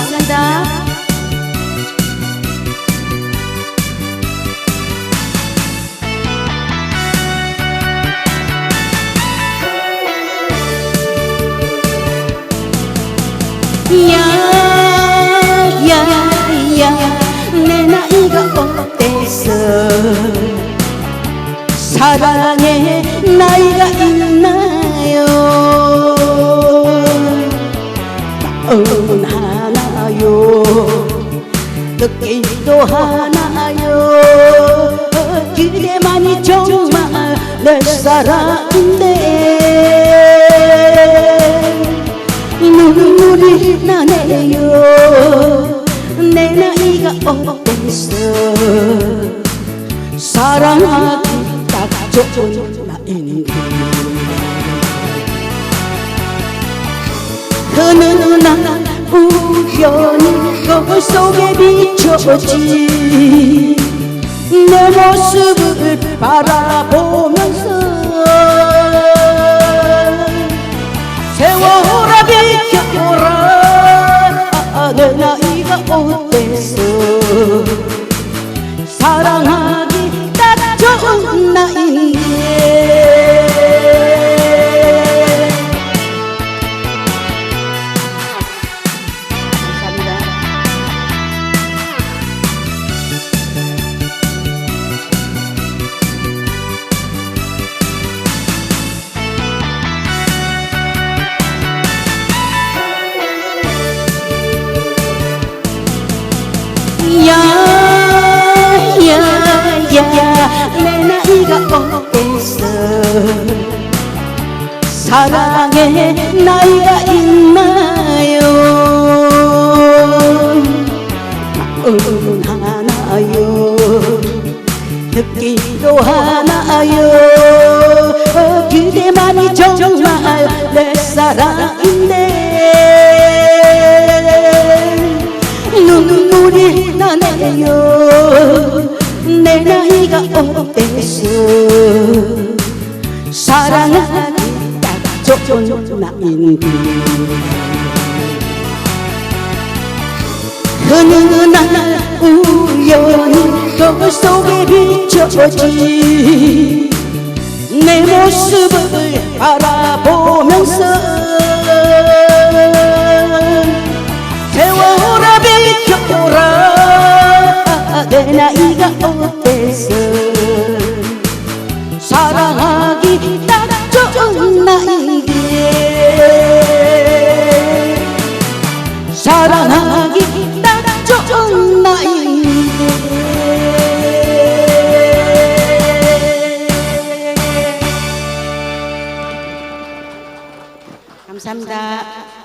Hasnanda. 느낌도 하나요? 그대만이 정말 내 사랑인데. 눈물이 나네요. 내 나이가 어때서. 사랑하기 딱 좋은 나이인데. 흐느난 우연히 거울 속에 비춰지. 내 모습을 바라보면서 야야야 내 나이가 어때서? 사랑의 나이가 있나요? 마음은 하나요? 느낌도 하나요? 그대만이 정말 내 사랑 사랑하기 딱 좋은 나인데 흐느난 우연히 거울 속에 비춰지 내 모습을 바라보면서 세월아 비켜라. 내나 나이에 감사합니다.